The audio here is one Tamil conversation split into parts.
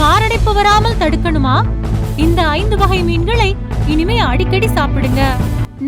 மாரடைப்பு வராமல் தடுக்கணுமா? இந்த ஐந்து வகை மீன்களை இனிமே அடிக்கடி சாப்பிடுங்க.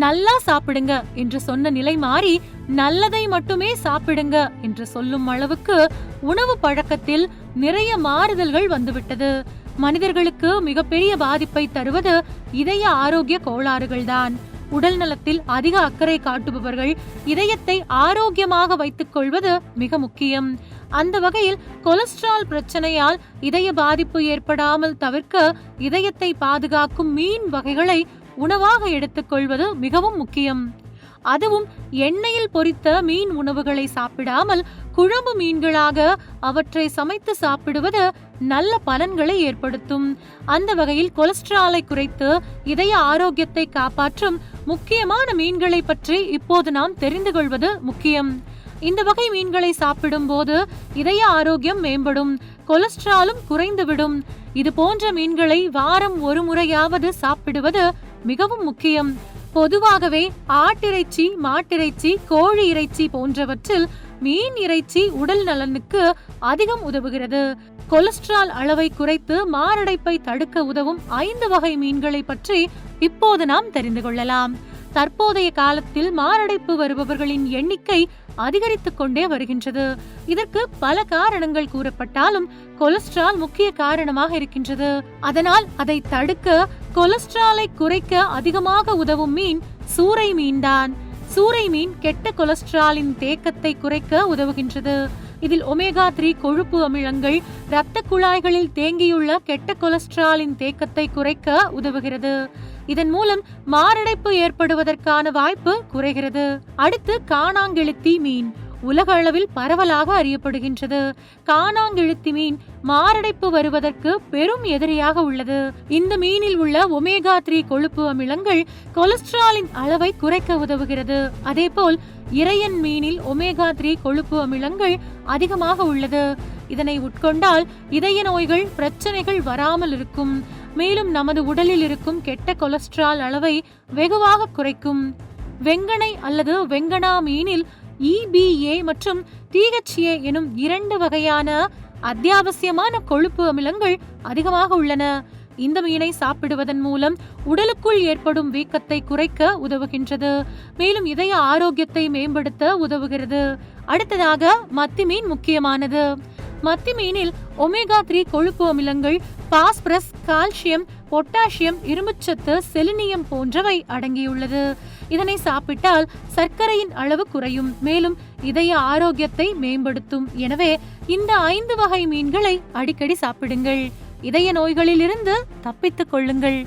நல்லா சாப்பிடுங்க என்று சொன்ன நிலை மாறி நல்லதை மட்டுமே சாப்பிடுங்க என்று சொல்லும் அளவுக்கு உணவு பழக்கத்தில் நிறைய மாறுதல்கள் வந்துவிட்டது. மனிதர்களுக்கு மிகப்பெரிய பாதிப்பை தருவது இதய ஆரோக்கிய கோளாறுகள்தான். உடல் நலத்தில் அதிக அக்கறை காட்டுபவர்கள் இதயத்தை ஆரோக்கியமாக வைத்துக் கொள்வது மிக முக்கியம். அந்த வகையில் கொலஸ்ட்ரால் பிரச்சனையால் இதய பாதிப்பு ஏற்படாமல் தவிர்க்க இதயத்தை பாதுகாக்கும் மீன் வகைகளை உணவாக எடுத்துக்கொள்வது மிகவும் முக்கியம். அதுவும் எண்ணெயில் பொரித்த மீன் உணவுகளை சாப்பிடாமல் குழம்பு மீன்களாக அவற்றை சமைத்து சாப்பிடுவது நல்ல பலன்களை ஏற்படுத்தும். அந்த வகையில் கொலஸ்ட்ராலை குறைத்து இதய ஆரோக்கியத்தை காப்பாற்றும் முக்கியமான மீன்களை பற்றி இப்போது நாம் தெரிந்து கொள்வது முக்கியம். இந்த வகை மீன்களை சாப்பிடும் போது இதய ஆரோக்கியம் மேம்படும் கொலஸ்ட்ராலும் குறைந்துவிடும். இது போன்ற மீன்களை வாரம் ஒரு முறையாவது சாப்பிடுவது மிகவும் முக்கியம். பொதுவாகவே ஆட்டிறைச்சி மாட்டிறைச்சி கோழி இறைச்சி போன்றவற்றில் மீன் இறைச்சி உடல் நலனுக்கு அதிகம் உதவுகிறது. கொலஸ்ட்ரால் அளவை குறைத்து மாரடைப்பை தடுக்க உதவும் ஐந்து வகை மீன்களை பற்றி இப்போது நாம் தெரிந்து கொள்ளலாம். தற்போதைய காலத்தில் மாரடைப்பு வருபவர்களின் எண்ணிக்கை அதிகரித்துக் கொண்டே வருகின்றது. இதற்கு பல காரணங்கள் கூறப்பட்டாலும் கொலஸ்ட்ரால் முக்கிய காரணமாக இருக்கின்றது. அதனால் அதை தடுக்க கொலஸ்ட்ராலை குறைக்க அதிகமாக உதவும் மீன் சூறை மீன்தான். சூறை மீன் கெட்ட கொலஸ்ட்ராலின் தேக்கத்தை குறைக்க உதவுகின்றது. இதில் ஒமேகா த்ரீ கொழுப்பு அமிலங்கள் இரத்த குழாய்களில் தேங்கியுள்ள கெட்ட கொலஸ்ட்ராலின் தேக்கத்தை குறைக்க உதவுகிறது. இதன் மூலம் மாரடைப்பு ஏற்படுவதற்கான வாய்ப்பு குறைகிறது. அடுத்து காணாங்கெழுத்தி மீன். உலக அளவில் பரவலாக அறியப்படுகின்றது. காணாங்கெழுத்தி மீன் மாரடைப்பு வருவதற்கு பெரும் எதிரியாக உள்ளது. இந்த மீனில் உள்ள ஒமேகா த்ரீ கொழுப்பு அமிலங்கள் கொலஸ்ட்ராலின் அளவை குறைக்க உதவுகிறது. அதேபோல் இறையன் மீனில் ஒமேகா த்ரீ கொழுப்பு அமிலங்கள் அதிகமாக உள்ளது. இதனை உட்கொண்டால் இதய நோய்கள் பிரச்சனைகள் வராமல் இருக்கும். மேலும் நமது உடலில் இருக்கும் கெட்ட கொலஸ்ட்ரால் அளவை வெகுவாக குறைக்கும். வெங்கனை அல்லது வெங்கனா மீனில் இபிஏ மற்றும் டிஹெச்ஏ எனும் இரண்டு வகையான அத்தியாவசியமான கொழுப்பு அமிலங்கள் அதிகமாக உள்ளன. இந்த மீனை சாப்பிடுவதன் மூலம் உடலுக்குள் ஏற்படும் வீக்கத்தை குறைக்க உதவுகின்றது. மேலும் இதய ஆரோக்கியத்தை மேம்படுத்த உதவுகிறது. அடுத்ததாக மத்தி மீன் முக்கியமானது. மத்தி மீனில் ஒமேகா த்ரீ கொழுப்பு அமிலங்கள் பாஸ்பரஸ் கால்சியம் பொட்டாசியம் இரும்புச்சத்து செலினியம் போன்றவை அடங்கியுள்ளது. இதனை சாப்பிட்டால் சர்க்கரையின் அளவு குறையும் மேலும் இதய ஆரோக்கியத்தை மேம்படுத்தும். எனவே இந்த ஐந்து வகை மீன்களை அடிக்கடி சாப்பிடுங்கள். இதய நோய்களிலிருந்து தப்பித்துக் கொள்ளுங்கள்.